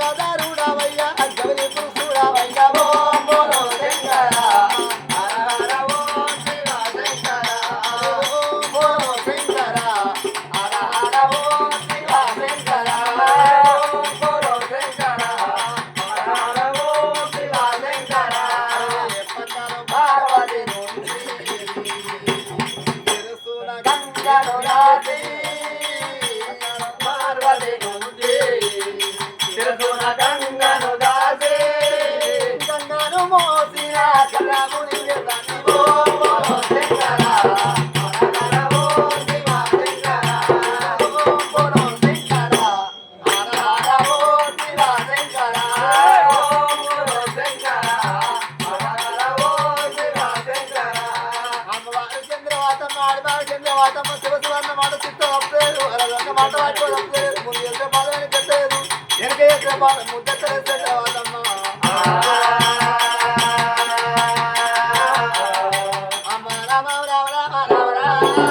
gonna do? మోసిన కళ మునిగదా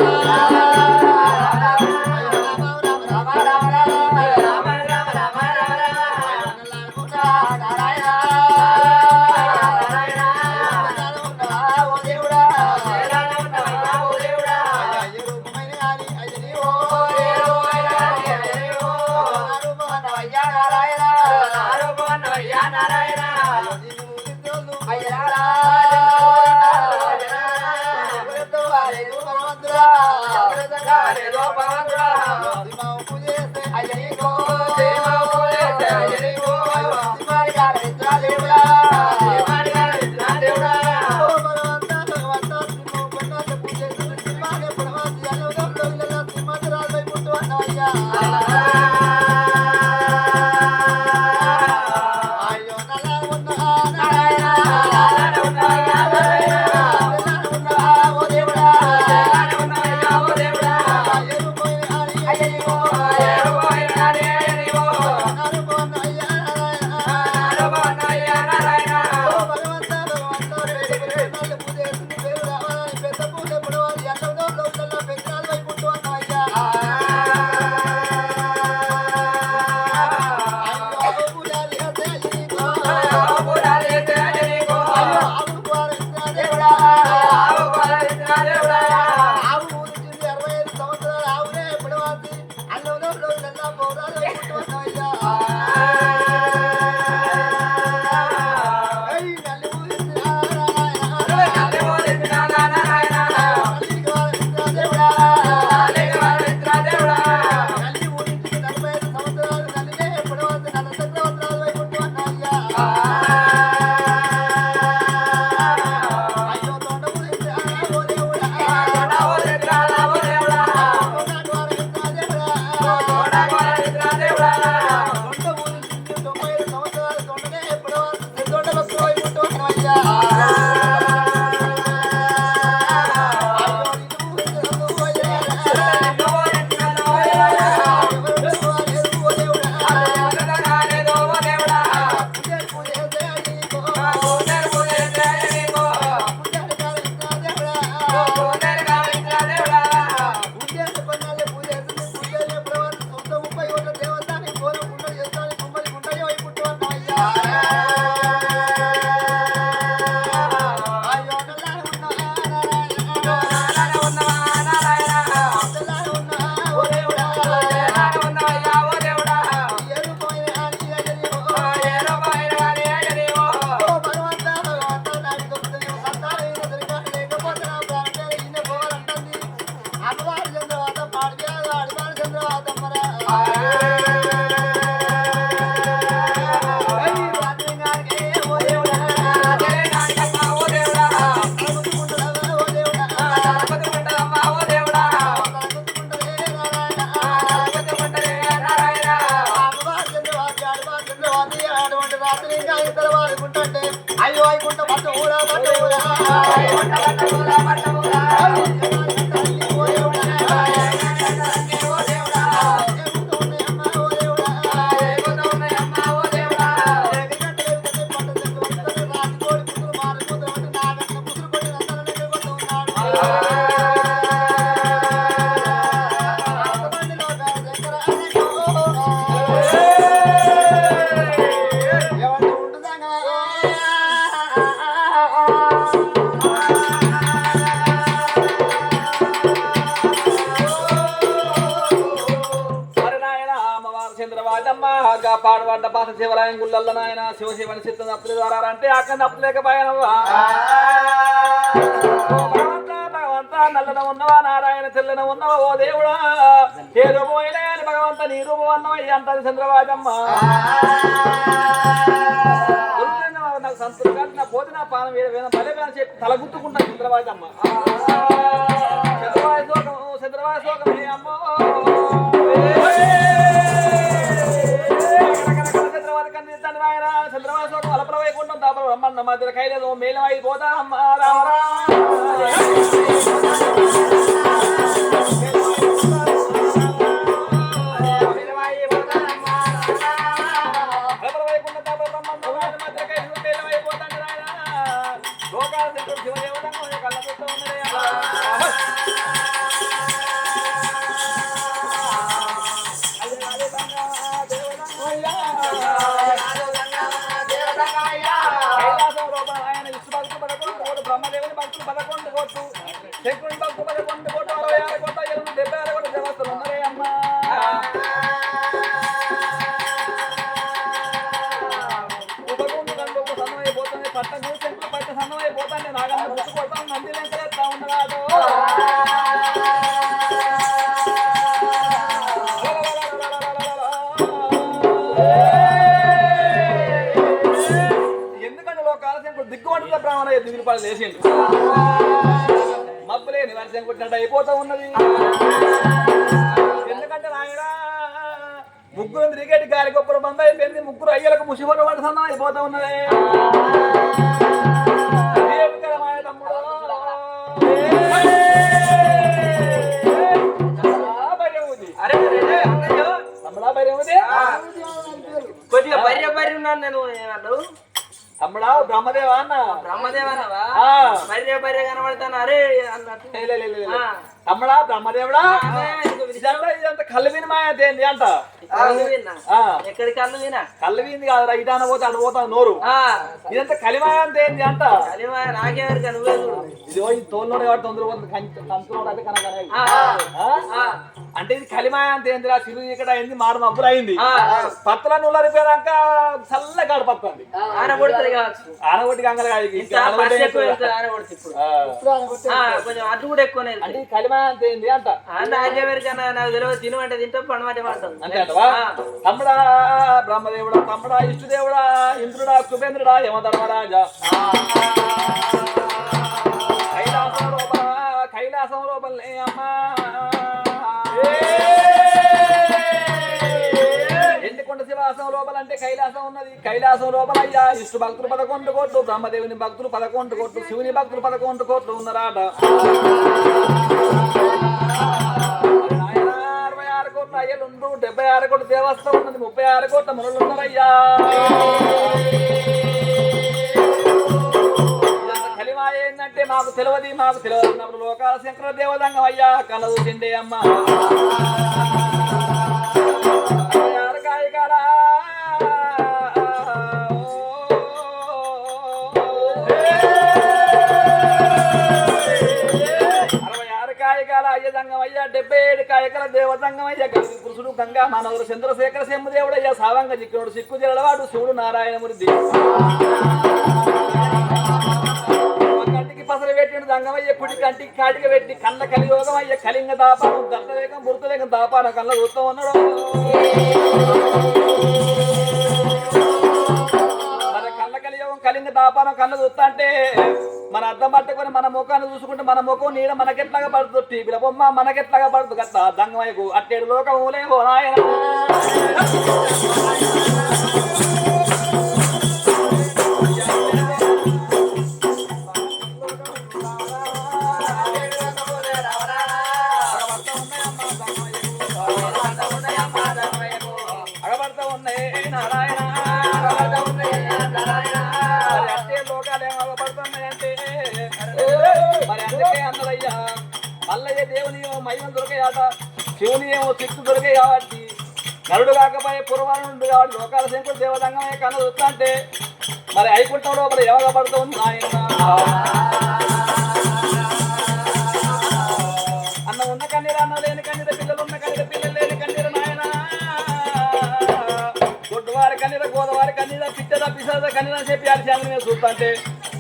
ah, అయ్యో అయికుంట పట్ట ఊరా పట్ట ఊరా. పాడుపడ్డ భాష శివరాయం గుళ్ళల్లో నాయన. శివశివని చిత్తం తప్పులు ద్వారా అంటే అక్కడ భగవంతా, భగవంతా, నల్లన ఉన్నవా? నారాయణ తెల్లన ఉన్నవా? ఓ దేవుడా ఏ రూపమైనా భగవంత నీ రూపం అన్నవయ్య అంటది చంద్రబాజమ్మ నాకు సంతృప్తి కాదు, నా పోతే నా పానం వేరే భలే అని చెప్పి తల గుర్తుకుంటా చంద్రబాజమ్మ చంద్రబాజ శోకం చంద్రబాజ శోకం. హే అమ్మో. మేలం అయిపోతాను నాయన లోకాల శంకరుడు శివదేవతంగా కళ్ళ చూస్తూ ఉన్నదే శంకరుని భక్తులు పదకొండు కోట్లు, అరవై ఆరు ఎనిమిది డెబ్బై ఆరు దేవతలు ఉన్నారే అమ్మా. ఉపగుండు గండు ఒక సన్నమైపోతుంది, పట్ట నూరు పట్ట సన్నమైపోతుంది, నాగన్న ముక్కు కొడతాను, నంది వెంకటేశ్వర ఉన్నవాడు. ఎందుకంటే లోకాల శంకుడు దిగ్గుమంటున్న బ్రాహ్మణ దిగులు పడి లేచిండు మబ్బులే నివర్శం కొట్టినట్టు అయిపోతా ఉన్నది. ఎందుకంటే నాయన ముగ్గురు తిరిగేటి గాలి గొప్పలు బంద అయిపోయింది. ముగ్గురు అయ్యలకు ముసిబొర పడి సన్నం అయిపోతా ఉన్నది? కొద్దిగా బర్రె బర్రె ఉన్నాను నేను ఏమన్నాడు తమ్ముడా బ్రహ్మదేవా అన్న బ్రహ్మదేవనవా ఆ. బర్రె బర్రె కనబడతాను అరే అన్నట్టు. తమ్ముడా బ్రహ్మదేవుడా. ఇదంతా ఇదంతా కళ్ళు విని మాయ అంట ఎక్కడి కళ్ళు వినా కళ్ళు వింది కాదురా ఇటు అన్న పోతే అటు పోతా నోరు. ఆ, ఇదంతా కలిమాయ అంటే ఏంది అంట కలిమా నాకెవరికి నువ్వే చూడు. ఇది ఈ తోలులోనే వాడు తొందర పోతుంది. అయితే అంటే ఇది కలిమాయ అంటే ఏందిరా? సిరు ఇక్కడ అయింది మారు మబ్బులు అయింది. ఆ. పత్తుల నుల్లరిపోయాక చల్ల గడపడుతుంది ఆయన కొడుతుంది కావచ్చు. ఆనగొట్టి గంగలు కాదు, ఎక్కువ. ఎక్కువ. కొంచెం అటు కూడా అంటే కలిమాయ అంటే ఏంది నాకు తెలియదు తినమంటే తింటాం పండమంటే అంతే అంటవా తమ్ముడా బ్రహ్మదేవుడా తమ్ముడా ఇష్టదేవుడా ఇంద్రుడా కుబేంద్రుడా యమధర్మరాజా. కైలాసం లోపల కైలాసం అమ్మా శివాసం లోపల అంటే కైలాసం ఉన్నది. కైలాసం లోపల అయ్యా విష్ణు భక్తులు పదకొండు కోట్లు బ్రహ్మదేవుని భక్తులు పదకొండు కోట్లు శివుని భక్తులు పదకొండు కోట్లు ఉన్నారాట. ఆరు కోట్ల అయ్యలు ఉండు డెబ్బై ఆరు కోట్ల దేవస్థానం ఉన్నది ముప్పై ఆరు కోట్ల మునులు ఉన్నారయ్యా కలిమా ఏంటంటే మాకు తెలియదు మాకు తెలియదు అన్నప్పుడు లోకాల శంకర దేవదంగం అయ్యా కలదు తిండే అమ్మ. డెబ్బై ఏడు కాయకాల దేవతంగమయ్య అయ్యా పురుషుడు గంగా మానవుడు చంద్రశేఖర శంభుదేవుడు సావంగ జిక్కునుడు సిక్కు జలవాడు శివుడు నారాయణమూర్తి కంటికి పసర పెట్టిన దంగమయ్య కుడి కంటికి కాటిక పెట్టి కళ్ళ కలియోగం అయ్య కలింగ దాపానం దత్తవేగం మృతవేగం దాపానం కళ్ళ ఉత్తం ఉన్నాడు. మన కళ్ళ కలియోగం కలింగ దాపానం కళ్ళ ఉత్త అంటే మన అద్దం పట్టుకొని మన ముఖాన్ని చూసుకుంటే మన ముఖం నీడ మనకెట్లాగా పడుతుంది టీవీల. బొమ్మ మనకెట్లాగా పడుతుంది కదా దంగమైకు అట్టేడు లోకం ఓ నాయన. ఆయుధం దొరికాయట శివుని ఏమో శక్తి దొరికే కాబట్టి నరుడు కాకపోయే పూర్వానుడు కాబట్టి లోకాల శంకుడు దేవదంగమే కన్న వస్తుంటే మరి అయికుంటాం లోపల ఎవగా పడుతుంది నాయన? అన్న ఉన్న కన్నీరు అన్న లేని కన్నీరు పిల్లలు ఉన్న కన్నీరు పిల్లలు లేని కన్నీరు నాయన. గొడ్డువారి కన్నీరు గోదవారి కన్నీరు పిట్టద పిసద కన్నీరు అని చెప్పి ఆడి శాంతి చూస్తుంటే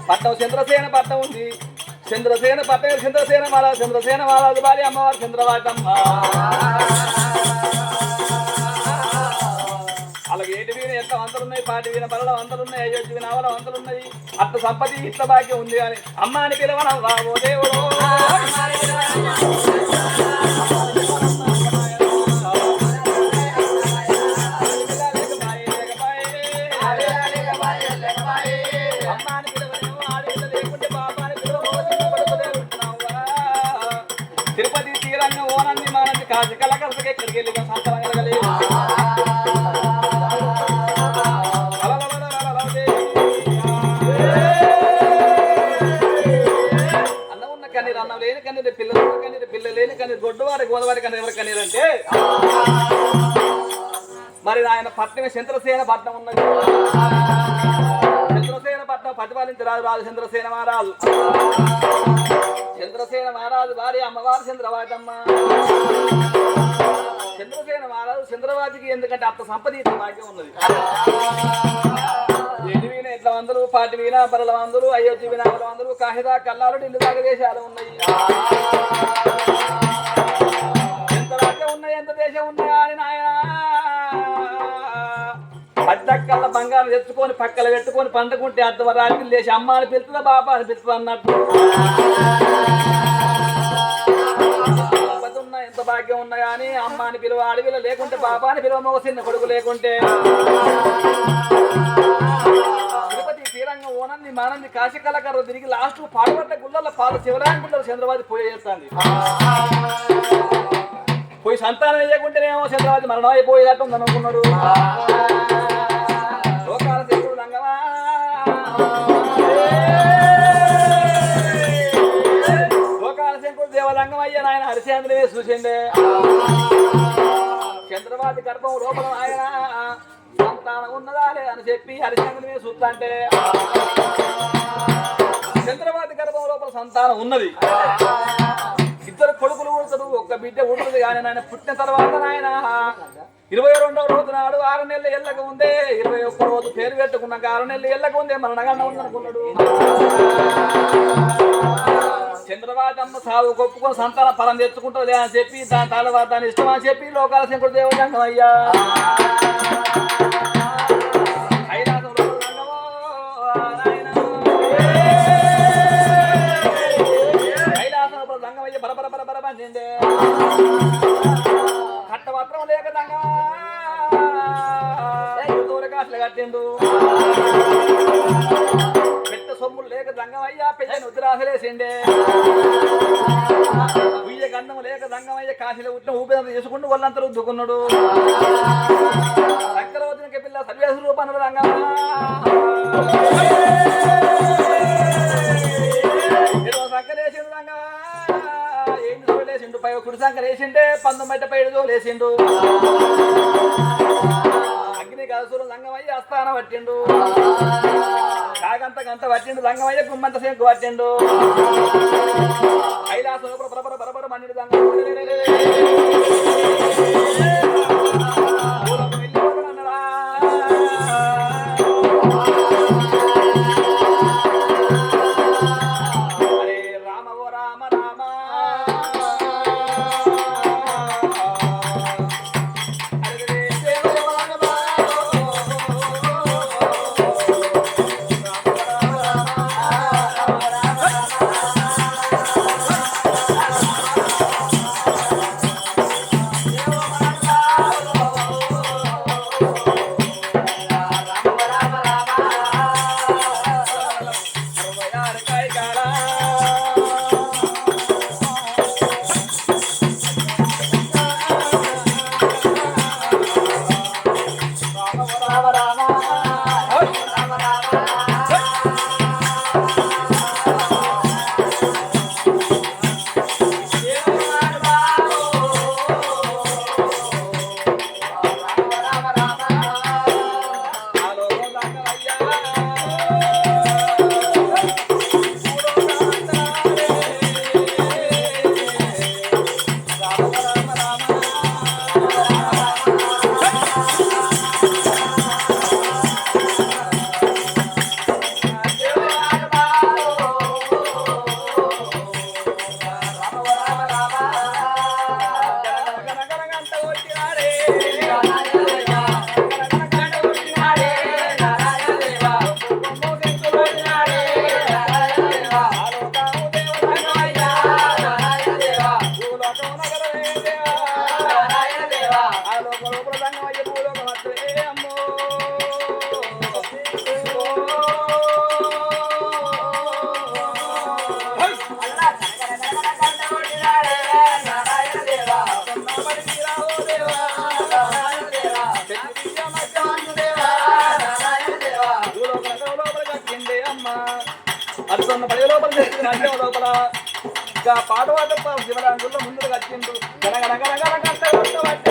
పట్టం చంద్రసేన పట్టం ఉంది. చంద్రసేన పట్టం చంద్రసేన మాల చంద్రసేన మాలాది బాలి అమ్మవారు చంద్రవాటమ్మ అలాగే ఏటి వీణ ఎంత వంతలున్నాయి? పాటి వీణ బలలో వంతలున్నాయి? అయోధ్య వీణ అవల వంతలున్నాయి? అత్త సంపతి ఇట్ల భాగ్యం ఉంది కానీ అమ్మ అని పిలవనవ్వా ఓ దేవుడు. లేని కన్నీరు పిల్లలు కన్నీరు పిల్లలు లేని కన్నీరు గొడ్డువారి గోదావరి కన్నీరు ఎవరి కన్నీరు అంటే మరి ఆయన పట్నం చంద్రసేన పట్నం ఉన్నది. చంద్రసేన పట్నం ప్రతిపాలించి రాజు రాజు చంద్రసేన మహారాజు. చంద్రసేన మహారాజు భార్య అమ్మవారు చంద్రవాటమ్మ చంద్రసేన మహారాజు చంద్రవాదికి ఎందుకంటే అంత సంపద భాగ్యం ఉన్నది. ఎన్ని వీణ వందలు పాటి వీణ బరల వందలు అయోధ్య వీణ వందలు కాహిదా కల్లాలు ఢిల్లీ దాకా దేశాలు ఉన్నాయి. ఎంత రాజ్యం ఉన్నాయి ఎంత దేశం ఉన్నాయా అని నాయన? పద్దక్కల బంగారం తెచ్చుకొని పక్కల పెట్టుకొని పండుకుంటే అర్ధవరానికి లేచి అమ్మ అని పిలుతుందా బాబా అని పిలుస్తుంది అన్నట్టు. సంపద ఉన్నా ఎంత భాగ్యం ఉన్నా కానీ అమ్మ అని పిలువ అడవిలో లేకుంటే బాబా అని పిలువ మగ చిన్న కొడుకు లేకుంటే. తిరుపతి తీరంగా ఓనంది మానంది కాశీ కళాకారులు తిరిగి లాస్ట్ పాడబడ్డ గుళ్ళల్లో పాలు శివరాని గుళ్ళలో చంద్రబాబు పోయి చేస్తాంది. పోయి సంతానం వేయకుంటేనేమో చంద్రబాబు మరణం అయిపోయేటట్టు ఉంది అనుకున్నాడు. దేవరంగమయ్య చూసిండే చంద్రబాబు గర్భం లోపల ఆయన సంతానం ఉన్నదా అని చెప్పి హరిశ్చంద్రుని చూస్తాంటే చంద్రబాబు గర్భం లోపల సంతానం ఉన్నది. ఇద్దరు కొడుకులు ఉడతారు ఒక్క బిడ్డ ఉడుతుంది కానీ నాయన పుట్టిన తర్వాత నాయన ఇరవై రెండవ రోజు నాడు ఆరు నెలల ఎల్లక ఉందే ఇరవై ఒక్క రోజు పేరు పెట్టుకున్నాక ఆరు నెలల ఎల్లక ఉందే మన నగండ ఉందనుకున్నాడు చంద్రబాబు సాగు కొప్పుకొని సంతాన ఫలం తెచ్చుకుంటుంది అని చెప్పి దాని తర్వాత దాని ఇష్టం అని చెప్పి లోకాల శంకుడు దేవజంగం అయ్యా. కైలాసంలో రంగమో, నాయనా. కైలాసంలో రంగమయ్య బరబర బరబర పండిండే కట్ట మాత్రం లేక దంగా. కాసులు కట్టిండు. పెట్ట సొమ్ములు లేక దంగమయ్యా పెద్దని ఉద్రాసలేసిండే ఉట్టిన చేసుకుంటూ వాళ్ళంతా రుద్దుకున్నాడు. చక్రవర్తికి పిల్ల సన్యాస రూపాన్ని రంగమా ఇరవై రంగా ఏంటి తోలేసిండు? పై కుడి సంకలు వేసిండే పందం బయట పైడు అగ్ని కలసూరు లంగమయ్య అస్థానం పట్టిండు. కాగంత గంత పట్టిండు లంగమయ్య గుమ్మంత సేపు పట్టిండు. కైలాసం లోపల బరబర బరబర మన్నిడు దంగం Yeah. అడుగున్న పడి లోపల చేస్తుంది అంటే లోపల ఇంకా పాట పాట శివరాంగుల్లో ముందుకు వచ్చిండు గనగన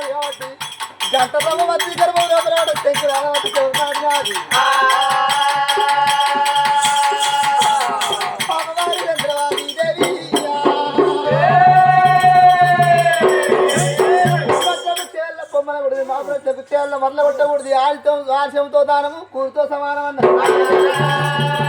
ఉన్నది కాబట్టి గంట భగవతి గర్భం లోపల శంకర నాది మరల కొట్టకూడదు. ఆశతో దానము కూరుతో సమానం అన్నారు